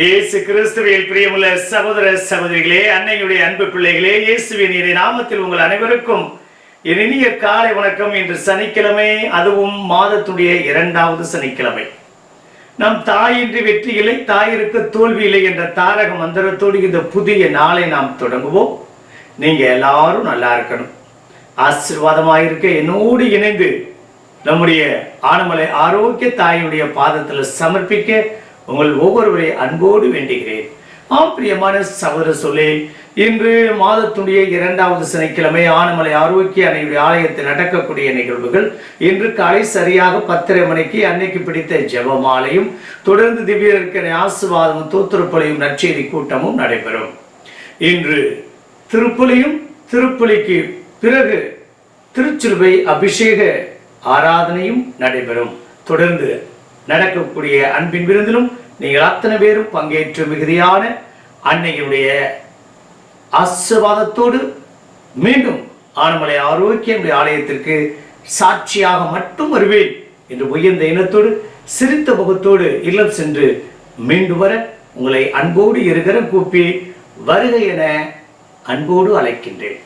இயேசு கிறிஸ்துவில் பிரியமுள்ள சகோதர சகோதரிகளே அன்னையுடைய அன்பு பிள்ளைகளே இயேசுவின் இறை நாமத்தில் உங்கள் அனைவருக்கும் இனிய காலை வணக்கம். இன்று சனிக்கிழமை அதுவும் மாதத்துடைய இரண்டாவது சனிக்கிழமை. நம் தாயின்றி வெற்றி இல்லை தாயிற்கு தோல்வி இல்லை என்ற தாரக மந்திரத்தோடு இந்த புதிய நாளை நாம் தொடங்குவோம். நீங்க எல்லாரும் நல்லா இருக்கணும். ஆசீர்வாதமாக இருக்க என்னோடு இணைந்து நம்முடைய ஆனமலை ஆரோக்கிய தாயினுடைய பாதத்தில் சமர்ப்பிக்க உங்கள் ஒவ்வொருவரை அன்போடு வேண்டுகிறேன். ஆம் பிரியமான சகோதர சொல்லே இன்று மாதத்துடைய இரண்டாவது சனிக்கிழமை ஆனமலை ஆரோக்கிய அன்னையுடைய ஆலயத்தில் நடக்கக்கூடிய நிகழ்வுகள் இன்று காலை சரியாக பத்தரை மணிக்கு அன்னைக்கு பிடித்த ஜெபமாலையும் தொடர்ந்து திவ்யர்க்கனை ஆசுவாதமும் தோத்துருப்பலையும் நற்செய்தி கூட்டமும் நடைபெறும். இன்று திருப்புலியும் திருப்புலிக்கு பிறகு திருச்சிலுவை அபிஷேக ஆராதனையும் நடைபெறும். தொடர்ந்து நடக்கக்கூடிய அன்பின் விருந்திலும் நீங்கள் அத்தனை பேரும் பங்கேற்று மிகுதியான அன்னையுடைய ஆசிர்வாதத்தோடு மீண்டும் ஆனமலை ஆரோக்கிய ஆலயத்திற்கு சாட்சியாக மட்டும் வருவேன் என்று உயர்ந்த இனத்தோடு சிரித்த முகத்தோடு இல்லம் சென்று மீண்டும் வர உங்களை அன்போடு இருக்கிற கூப்பி வருக என அன்போடு அழைக்கின்றேன்.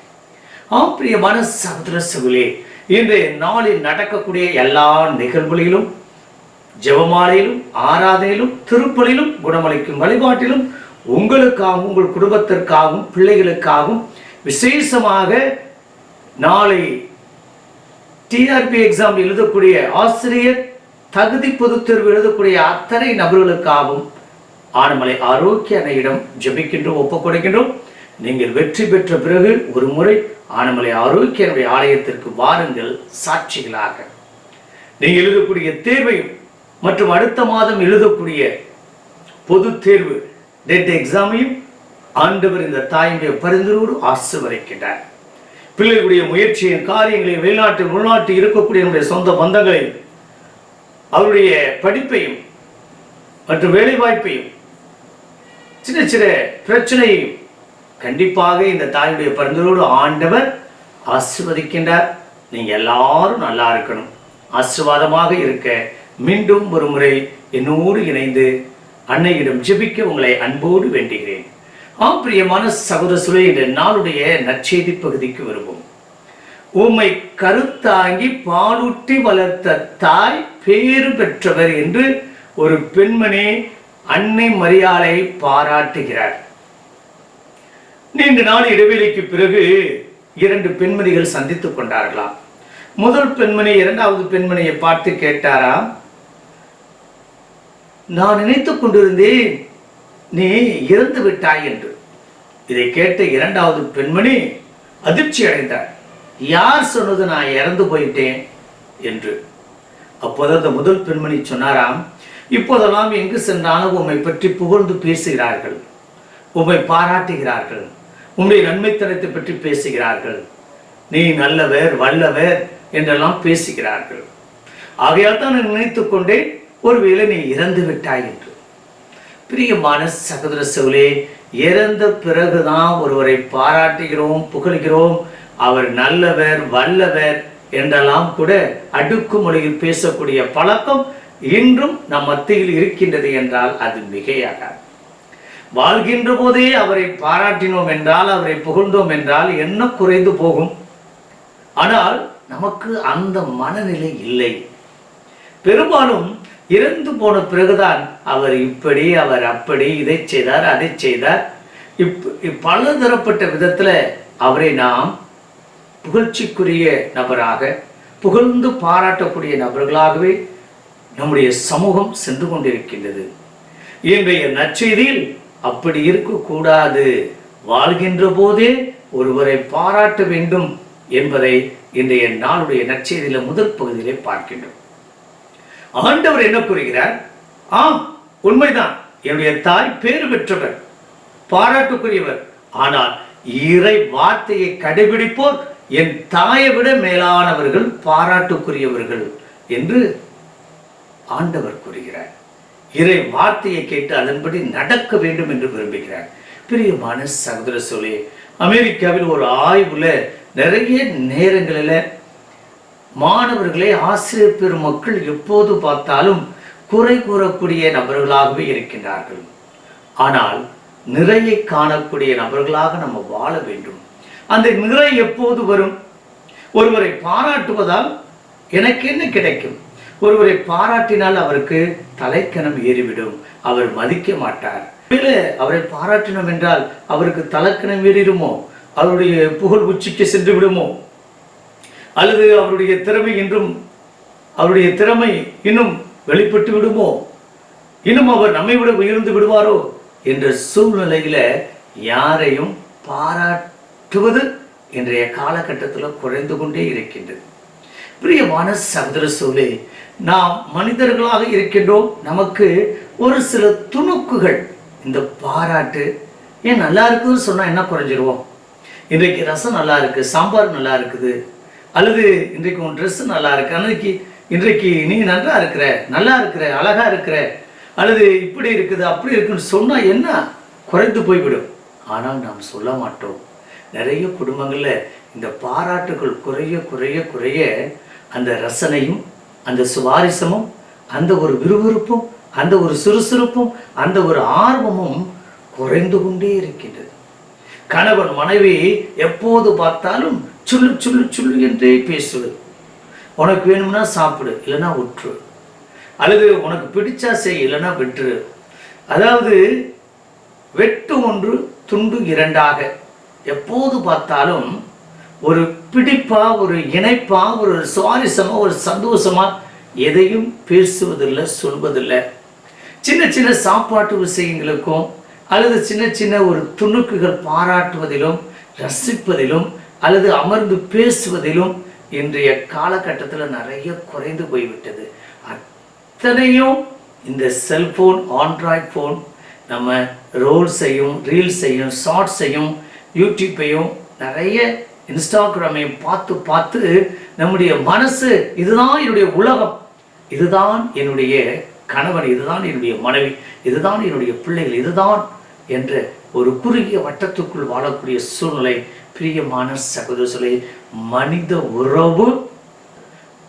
ஆம் பிரியமான சகோதர சகுலே இன்றைய நாளில் நடக்கக்கூடிய எல்லா நிகழ்வுகளிலும் ஜெபமாலையிலும் ஆராதனையிலும் திருப்பலிலும் குணமளிக்கும் வழிபாட்டிலும் உங்களுக்காகவும் உங்கள் குடும்பத்திற்காகவும் பிள்ளைகளுக்காகவும் விசேஷமாக நாளை டிஆர்பி எக்ஸாம் எழுதக்கூடிய ஆசிரியர் தகுதி பொதுத் தேர்வு எழுதக்கூடிய அத்தனை நபர்களுக்காகவும் ஆனமலை ஆரோக்கிய அன்னையிடம் ஜெபிக்கின்றோம் ஒப்புக் கொடுக்கின்றோம். நீங்கள் வெற்றி பெற்ற பிறகு ஒரு முறை ஆனமலை ஆரோக்கிய ஆலயத்திற்கு வாருங்கள் சாட்சிகளாக. நீங்கள் எழுதக்கூடிய தேர்வையும் மற்றும் அடுத்த மாதம் எழுதக்கூடிய பொது தேர்வு டெட் எக்ஸாமையும் ஆண்டவர் இந்த தாயினுடைய பரிந்துரோடு ஆசிர்வதிக்கின்றார். பிள்ளைகளுடைய முயற்சியின் காரியங்களையும் வெளிநாட்டு உள்நாட்டு இருக்கக்கூடிய நம்முடைய சொந்த பந்தங்களையும் அவருடைய படிப்பையும் மற்றும் வேலைவாய்ப்பையும் சின்ன சின்ன பிரச்சனையையும் கண்டிப்பாக இந்த தாயுடைய பரிந்துரோடு ஆண்டவர் ஆசிர்வதிக்கின்றார். நீங்கள் எல்லாரும் நல்லா இருக்கணும். ஆசிர்வாதமாக இருக்க. மீண்டும் ஒரு முறை என்னோடு இணைந்து அன்னையிடம் ஜெபிக்க உங்களை அன்போடு வேண்டுகிறேன். ஆம் பிரியமான சகோதர என்ற நாளுடைய நற்செய்தி பகுதிக்கு வருவோம். உம்மை கருத்தாங்கி பாலூட்டி வளர்த்த தாய் பேறு பெற்றவர் என்று ஒரு பெண்மணி அன்னை மரியாதை பாராட்டுகிறார். நீண்ட நாள் இடைவெளிக்கு பிறகு இரண்டு பெண்மணிகள் சந்தித்துக் கொண்டார்களாம். முதல் பெண்மணி இரண்டாவது பெண்மணியை பார்த்து கேட்டாராம் நான் நினைத்துக் கொண்டிருந்தேன் நீ இறந்து விட்டாய் என்று. இதை கேட்ட இரண்டாவது பெண்மணி அதிர்ச்சி அடைந்தார். யார் சொன்னது நான் இறந்து போயிட்டேன் என்று. அப்போது அந்த முதல் பெண்மணி சொன்னாராம் இப்போதெல்லாம் எங்கு சென்றாலும் உம்மை பற்றி புகழ்ந்து பேசுகிறார்கள். உம்மை பாராட்டுகிறார்கள். உம்முடைய நன்மைத்தனத்தை பற்றி பேசுகிறார்கள். நீ நல்லவர் வல்லவர் என்றெல்லாம் பேசுகிறார்கள். ஆகையால் தான் நான் கொண்டேன் ஒருவேளை நீ இறந்து விட்டாய் என்று. பிரியமான சகோதர சவுலே இறந்த பிறகுதான் ஒருவரை பாராட்டுகிறோம் புகழ்கிறோம். அவர் நல்லவர் வல்லவர் என்றெல்லாம் கூட அடுக்கு மொழியில் பேசக்கூடிய பழக்கம் இன்றும் நம் மத்தியில் இருக்கின்றது என்றால் அது மிகையாகாது. வாழ்கின்ற போதே அவரை பாராட்டினோம் என்றால் அவரை புகழ்ந்தோம் என்றால் என்ன குறைந்து போகும்? ஆனால் நமக்கு அந்த மனநிலை இல்லை. பெரும்பாலும் இறந்து போன பிறகுதான் அவர் இப்படி அவர் அப்படி இதை செய்தார் அதை செய்தார். இப் பல தரப்பட்ட விதத்தில் அவரை நாம் புகழ்ச்சிக்குரிய நபராக புகழ்ந்து பாராட்டக்கூடிய நபர்களாகவே நம்முடைய சமூகம் சென்று கொண்டிருக்கின்றது. இன்றைய நற்செய்தியில் அப்படி இருக்கக்கூடாது. வாழ்கின்ற போதே ஒருவரை பாராட்ட வேண்டும் என்பதை இன்றைய நாளுடைய நற்செய்தியில முதல் பகுதியிலே பார்க்கின்றோம். ஆண்டவர் என்ன கூறுகிறார்? ஆம் உண்மைதான். என்னுடைய தாய் பேறு பெற்றவர் பாராட்டுக்குரியவர். ஆனால் இறை வார்த்தையை கடைபிடிப்போர் என் தாயை விட மேலானவர்கள் பாராட்டுக்குரியவர்கள் என்று ஆண்டவர் கூறுகிறார். இறை வார்த்தையை கேட்டு அதன்படி நடக்க வேண்டும் என்று விரும்புகிறார். பிரியமான சகோதர சோழே அமெரிக்காவில் ஒரு ஆய்வுல நிறைய நேரங்களில் மாணவர்களை ஆசிரியர் பெருமக்கள் எப்போது பார்த்தாலும் குறை கூறக்கூடிய நபர்களாகவே இருக்கின்றார்கள். ஆனால் நிறையை காணக்கூடிய நபர்களாக நம்ம வாழ வேண்டும். அந்த நிறை எப்போது வரும்? ஒருவரை பாராட்டுவதால் எனக்கு என்ன கிடைக்கும்? ஒருவரை பாராட்டினால் அவருக்கு தலைக்கணம் ஏறிவிடும். அவர் மதிக்க மாட்டார். அவரை பாராட்டினோம் என்றால் அவருக்கு தலைக்கணம் ஏறிடுமோ? அவருடைய புகழ் உச்சிக்கு சென்று விடுமோ? அல்லது அவருடைய திறமை இன்றும் அவருடைய திறமை இன்னும் வெளிப்பட்டு விடுமோ? இன்னும் அவர் நம்மை விட உயர்ந்து விடுவாரோ? என்ற சூழ்நிலையில யாரையும் பாராட்டுவது இன்றைய காலகட்டத்தில் குறைந்து கொண்டே இருக்கின்றது. பிரியமான சகோதர சூழே நாம் மனிதர்களாக இருக்கின்றோம். நமக்கு ஒரு சில துணுக்குகள். இந்த பாராட்டு ஏன் நல்லா இருக்குதுன்னு சொன்னால் என்ன குறைஞ்சிருவோம்? இன்றைக்கு ரசம் நல்லா இருக்குது சாம்பார் நல்லா இருக்குது. அல்லது இன்றைக்கு உன் ட்ரெஸ் நல்லா இருக்கு? அன்னைக்கு இன்றைக்கு நீ நல்லா இருக்கிற நல்லா இருக்கிற அழகா இருக்கிற அல்லது இப்படி இருக்குது அப்படி இருக்குன்னு சொன்னால் என்ன? குறைந்து போய்விடும். ஆனால் நாம் சொல்ல மாட்டோம். நிறைய குடும்பங்களில் இந்த பாராட்டுகள் குறைய குறைய குறைய அந்த ரசனையும் அந்த சுவாரஸ்யமும் அந்த ஒரு விறுவிறுப்பும் அந்த ஒரு சுறுசுறுப்பும் அந்த ஒரு ஆர்வமும் குறைந்து கொண்டே இருக்கின்றது. கணவன் மனைவி எப்போது பார்த்தாலும் சுள்ளு சுள்ளு சுள்ளு என்றே பேசுவது உனக்கு வேணும்னா சாப்பிடு இல்லைன்னா உற்று. அல்லது உனக்கு பிடிச்சா செய் இல்லைன்னா விட்டுரு அதாவது வெட்டு ஒன்று துண்டு இரண்டாக. எப்போது பார்த்தாலும் ஒரு பிடிப்பா ஒரு இணைப்பா ஒரு சுவாரஸ்யமா ஒரு சந்தோஷமா எதையும் பேசுவதில்லை சொல்வதில்லை. சின்ன சின்ன சாப்பாட்டு விஷயங்களுக்கும் அல்லது சின்ன சின்ன ஒரு துணுக்குகள் பாராட்டுவதிலும் ரசிப்பதிலும் அல்லது அமர்ந்து பேசுவதிலும் இன்றைய காலகட்டத்தில் நிறைய குறைந்து போய்விட்டது. அத்தனையும் இந்த செல்போன் ஆண்ட்ராய்ட் ஃபோன் நம்ம ரோல்ஸையும் ரீல்ஸையும் ஷார்ட்ஸையும் யூடியூப்பையும் நிறைய இன்ஸ்டாகிராமையும் பார்த்து பார்த்து நம்முடைய மனசு இதுதான் என்னுடைய உலகம். இதுதான் என்னுடைய கணவன் இதுதான் என்னுடைய மனைவி இதுதான் என்னுடைய பிள்ளைகள் இதுதான் என்ற ஒரு குறுகிய வட்டத்துக்குள் வாழக்கூடிய சூழ்நிலை பிரியமான சகோதரர்களே மனித உறவு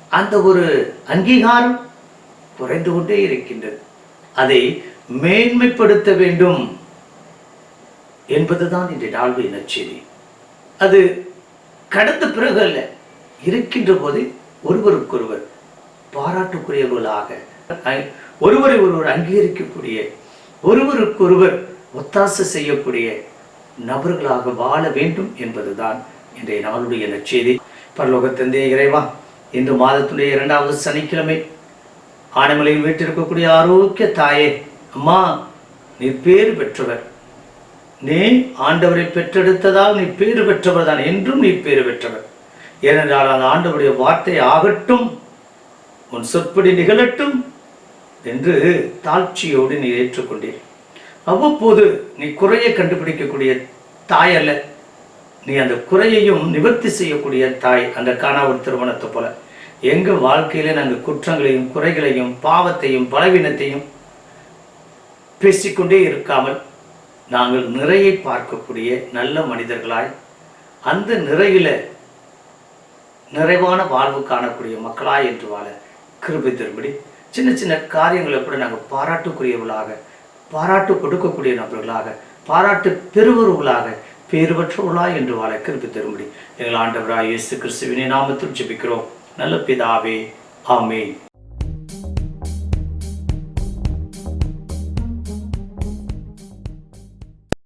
அந்த ஒரு அங்கீகாரம் குறைந்து கொண்டே இருக்கின்றது. அதை மேன்மைப்படுத்த வேண்டும் என்பதுதான் இன்றைய நாள்வு நச்செய்தி அது கடந்த பிறகு அல்ல இருக்கின்ற போது ஒருவருக்கொருவர் பாராட்டுக்குரியவர்களாக ஒருவரை ஒருவர் அங்கீகரிக்கக்கூடிய ஒருவருக்கொருவர் ஒத்தாசை செய்யக்கூடிய நபர்களாக வாழ வேண்டும் என்பதுதான் இன்றைய நாளுடைய நச்செய்தி பரலோகத்தந்தே இறைவா இன்று மாதத்துடைய இரண்டாவது சனிக்கிழமை ஆனைமலையில் வீட்டிருக்கக்கூடிய ஆரோக்கிய தாயே அம்மா நீ பேறு பெற்றவர். நீ ஆண்டவரை பெற்றெடுத்ததால் நீ பேறு பெற்றவர் தான் என்றும் நீ பேறு பெற்றவர். ஏனென்றால் அந்த ஆண்டவருடைய வார்த்தை ஆகட்டும் உன் சொற்படி நிகழட்டும் என்று தாழ்ச்சியோடு நீ ஏற்றுக்கொண்டீர். அவ்வப்போது நீ குறையை கண்டுபிடிக்கக்கூடிய தாய் அல்ல. நீ அந்த குறையையும் நிவர்த்தி செய்யக்கூடிய தாய் அந்த காணா ஒரு திருமணத்தை போல. எங்கள் வாழ்க்கையில் நாங்கள் குற்றங்களையும் குறைகளையும் பாவத்தையும் பலவீனத்தையும் பேசிக்கொண்டே இருக்காமல் நாங்கள் நிறையை பார்க்கக்கூடிய நல்ல மனிதர்களாய் அந்த நிறையில் நிறைவான வாழ்வு காணக்கூடிய மக்களாய் என்று வாழ கிருபி தரும்படி. சின்ன சின்ன காரியங்களை கூட நாங்கள் பாராட்டுக்குரியவர்களாக பாராட்டு கொடுக்கக்கூடிய நபர்களாக பாராட்டு பெறுவர்களாக பேறு என்று வாழ கிருப்பி தரும்படி எங்கள் ஆண்டவராய் இயேசு கிறிஸ்துவினை நாமத்தில் ஜெபிக்கிறோம். நல்ல பிதாவே ஆமே